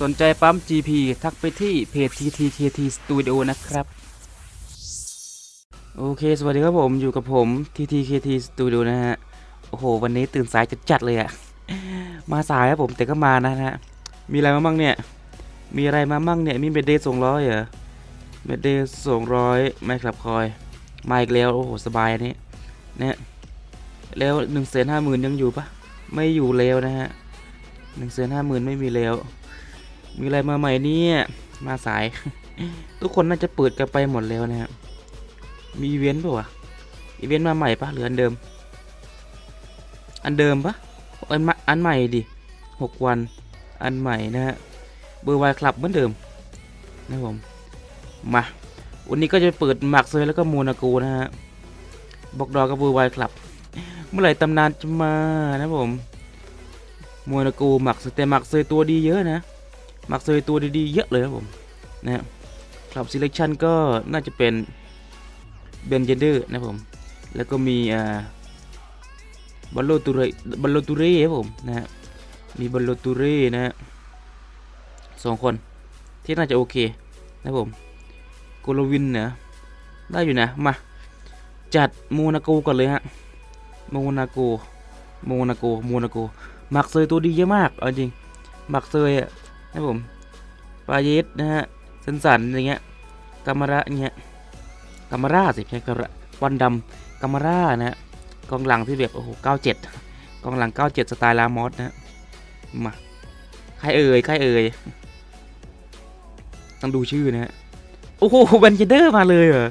สนใจปั๊ม GP ทักไปที่เพจ TTKT Studio นะครับ โอเค สวัสดีครับผมอยู่กับผม TTKT Studio นะฮะ โอ้โห วันนี้ตื่นสายจัดๆเลยอะมาสายครับผมแต่ก็มานะฮะ มีอะไรมาบ้างเนี่ย มีอะไรมาบ้างเนี่ย มีเบดเดย์ส่งร้อยเหรอเบดเดย์ส่งร้อยไม่ครับคอย มาอีกแล้ว โอ้โห สบายอันนี้เนี่ยแล้วหนึ่งแสนห้าหมื่นยังอยู่ปะไม่อยู่แล้วนะฮะหนึ่งแสนห้าหมื่นไม่มีแล้ว มีอะไรมาใหม่เนี่ย มาสาย ทุกคนน่าจะเปิดกันไปหมดแล้วนะฮะมีอีเวนต์ป่ะวะอีเวนต์มาใหม่ปะหรืออันเดิม อันเดิมปะอันม่อันใหม่ดิหกวัน อันใหม่นะฮะ เบอร์ไวคลับเหมือนเดิม นะผม มา วันนี้ก็จะเปิดหมักเซยแล้วก็โมนาโกนะฮะ บอกดอกับเบอร์ไวคลับ เมื่อไหร่ตำนานจะมานะผมโมนาโกหมักเซยแต่หมักเซยตัวดีเยอะนะ มักเซยตัวดีๆ เยอะเลยครับผมนะคลับ selection ก็น่าจะเป็นเบนเจเดอร์นะครับผม แล้วก็มีอ่าบัลโลตูเรบัลโลตูเร่ครับผมนะฮะมีบัลโลตูเร่นะฮะสองคนที่น่าจะโอเคนะครับผมโกลวินเนะได้อยู่นะ มาจัดโมนาโกก่อนเลยฮะโมนาโกโมนาโกโมนาโกหมักเซยตัวดีเยอะมากเอาจริงหมักเซยอะ นะผมปลาเยสนะฮะสันสันอย่างเงี้ยกามาระเงี้ยกามาร่าสิใช่กามระวันดำกามาร่านะฮะกองหลังที่แบบโอ้โหเก้าเจ็ดกองหลังเก้าเจ็ดสไตล์ลามอสนะฮะมาใครเอ่ยใครเอ่ยต้องดูชื่อนะฮะโอ้โหเบนเจเดอร์มาเลยเหรอ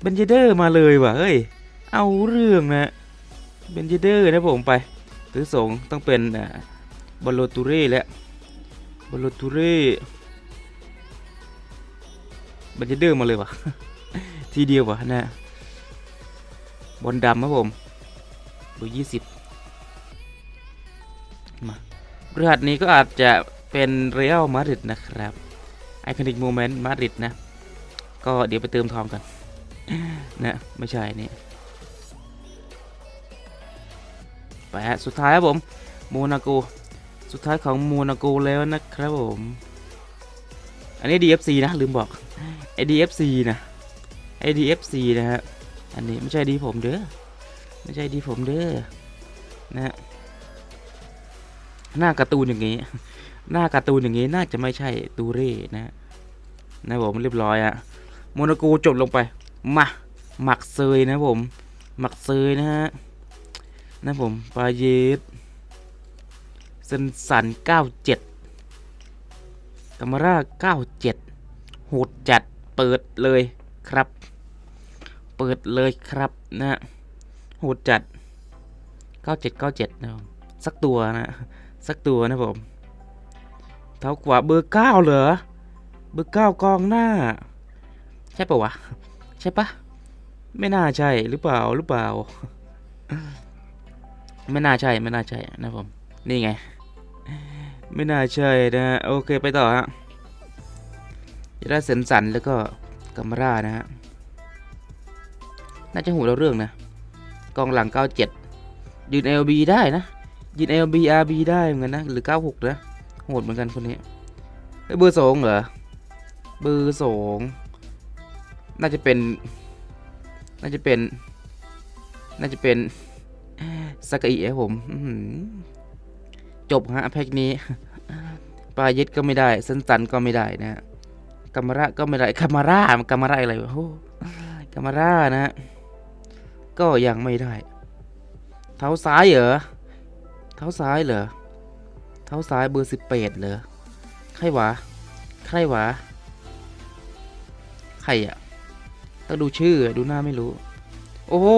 เบนเจเดอร์มาเลยว่ะเฮ้ยเอาเรื่องนะเบนเจเดอร์นะผมไปถือสงต้องเป็นบอลโลตูเร่แล้ว บอลตูเร่บันจะเดิมมาเลยวะทีเดียววะนะบอลดำครับผมเบอร์ยี่สิบมาบริหัสนี้ก็อาจจะเป็นเรอัลมาดริดนะครับไอคอนิกโมเมนต์มาดริดนะ ก็เดี๋ยวไปเติมทองกันนะไม่ใช่นี่ไปฮะสุดท้ายครับผมโมนาโก สุดท้ายของโมนาโกแล้วนะครับผม อันนี้ DFC นะ ลืมบอกไอ้ DFC นะไอ้ DFC นะฮะ อันนี้ไม่ใช่ดีผมเด้อ ไม่ใช่ดีผมเด้อ นะฮะ หน้าการ์ตูนอย่างงี้ หน้าการ์ตูนอย่างงี้น่าจะไม่ใช่ตูเร่นะฮะนะผมเรียบร้อยอะโมนาโกจบลงไป มา หมักเซยนะผม หมักเซยนะฮะ นะผม ปาเยส เซนสัน97กามาร่า97โหดจัดเปิดเลยครับ เปิดเลยครับนะโหดจัด9797นะครับสักตัวนะ สักตัวนะผมเท้าขวาเบอร์9เหรอ เบอร์9กองหน้า ใช่ปะวะ ใช่ปะ ไม่น่าใช่หรือเปล่าหรือเปล่า ไม่น่าใช่ไม่น่าใช่นะผม นี่ไง ไม่น่าใช่นะฮะโอเคไปต่อฮะจะได้เซนสันแล้วก็กัมรานะฮะน่าจะหูเราเรื่องนะกองหลัง 97 ยืน LB ได้นะ ยืน LB RB ได้เหมือนกันนะ หรือ 96 นะ โหดเหมือนกันคนนี้เบอร์สองเหรอ เบอร์สองน่าจะเป็น น่าจะเป็น น่าจะเป็นสกาอิครับผมอ จบฮะแพ็กนี้ ปลาเย็ดก็ไม่ได้เซนสันก็ไม่ได้นะกามระก็ไม่ได้กามาร่ากามระอะไรโอ้กามร่านะ ก็ยังไม่ได้ เท้าซ้ายเหรอ เท้าซ้ายเหรอ เท้าซ้ายเบอร์สิบแปดเหรอ ใครวะ ใครวะ ใครอะต้องดูชื่อดูหน้าไม่รู้ โอ้โห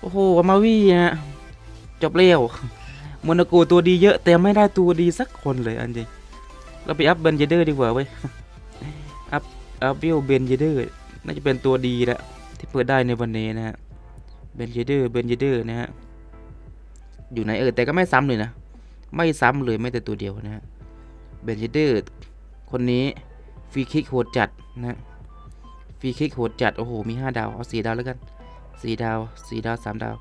โอ้โหอมาวีฮะ จบเร็วโมนาโกตัวดีเยอะ แต่ไม่ได้ตัวดีสักคนเลยอันจริงเราไปอัพเบนเจเดอร์ดีกว่าเว้ย อัพอัพเบลเบนเจเดอร์น่าจะเป็นตัวดีแหละที่เปิดได้ในวันนี้นะฮะ เบนเจเดอร์เบนเจเดอร์นะฮะ อยู่ไหนเออแต่ก็ไม่ซ้ำเลยนะ ไม่ซ้ำเลยไม่แต่ตัวเดียวนะฮะ เบนเจเดอร์คนนี้ฟรีคิกโหดจัดนะฮะฟรีคิกโหดจัดโอ้โหมีห้าดาว เอาสี่ดาวแล้วกันสี่ดาวสี่ดาวสามดาว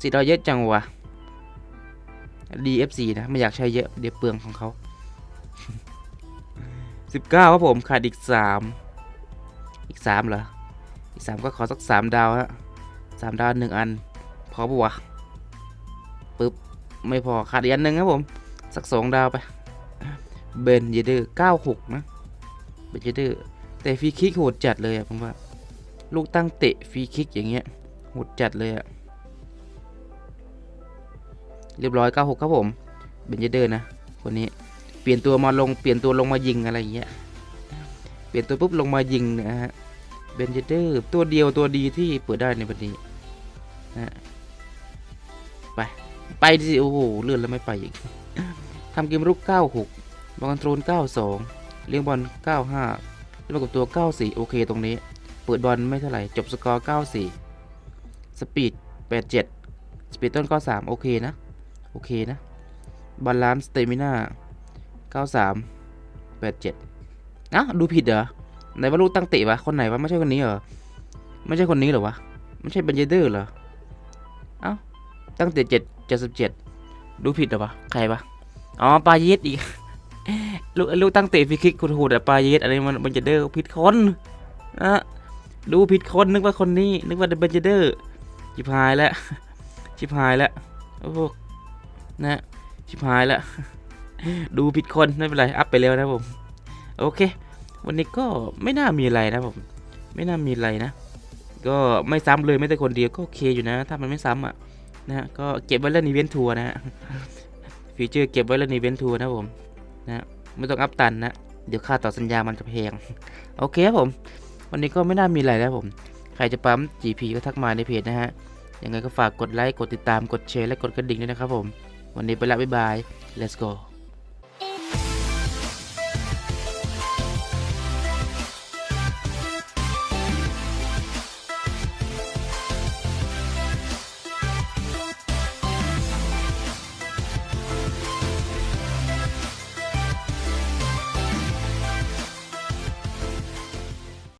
สี่ดาวเยอะจังวะ DFC นะไม่อยากใช้เยอะเดี๋ยวเปลืองของเขา 19ครับผมขาดอีก 3 อีก 3 เหรอ อีก 3 ก็ขอสัก 3 ดาวฮะ3ดาวหนึ่งอัน พอปะวะปึ๊บ ไม่พอขาดอีกอันหนึ่งครับผม สัก 2 ดาวไปเบนเยเดอร์96 นะเบนเยเดอร์แต่ฟรีคิกโหดจัดเลยอะผมว่า ลูกตั้งเตะฟรีคิกอย่างเงี้ยโหดจัดเลยอะ เรียบร้อย 96 ครับผมเบนเยเดอร์นะ คนนี้เปลี่ยนตัวมาลงเปลี่ยนตัวลงมายิงอะไรอย่างเงี้ยเปลี่ยนตัวปุ๊บลงมายิงนะฮะเบนเยเดอร์ตัวเดียวตัวดีที่เปิดได้ในวันนี้นะไป ไปดิสิโอ้โหเลื่อนแล้วไม่ไปอีกทำเกมรุก 96 บอลคอนโทรล 92 เลี้ยงบอล 95แล้วกับตัว 94 โอเคตรงนี้ เปิดบอลไม่เท่าไหร่ จบสกอร์ 94 สปีด 87 สปีดต้น93โอเคนะ โอเคนะบาลานซ์สเตมิน่า93 87อ้าวดูผิดเหรอไหนว่าลูกตั้งเตะวะคนไหนวะไม่ใช่คนนี้เหรอไม่ใช่คนนี้เหรอวะไม่ใช่เบนเยเดอร์เหรอเอ้าตั้งเตะเจ็ดเจ็ดสิบเจ็ดดูผิดเหรอวะใครวะอ๋อปาเยสอีกลูกลูกตั้งเตะฟรีคิกคุณโหดแต่ปาเยสอะไรมันเบนเยเดอร์ผิดคนนะดูผิดคนนึกว่าคนนี้นึกว่าเบนเยเดอร์ชิบหายแล้วชิบหายแล้วโอ้ นะชิบหายแล้วดูผิดคนไม่เป็นไร อัพไปแล้วนะผม โอเค วันนี้ก็ไม่น่ามีอะไรนะผม ไม่น่ามีอะไรนะ ก็ไม่ซ้ำเลยไม่แต่คนเดียวก็โอเคอยู่นะ ถ้ามันไม่ซ้ำอะนะฮะก็เก็บไว้เล่นอีเวนต์ทัวร์นะฮะฟีเจอร์เก็บไว้เล่นอีเวนต์ทัวร์นะผมนะฮะไม่ต้องอัพตันนะเดี๋ยวค่าต่อสัญญามันจะแพงโอเคครับผม วันนี้ก็ไม่น่ามีอะไรแล้วผม ใครจะปั๊ม GP ก็ทักมาในเพจนะฮะยังไงก็ฝากกดไลค์กดติดตามกดแชร์และกดกระดิ่งด้วยนะครับผม วันนี้ไปละบ๊ายบาย let's go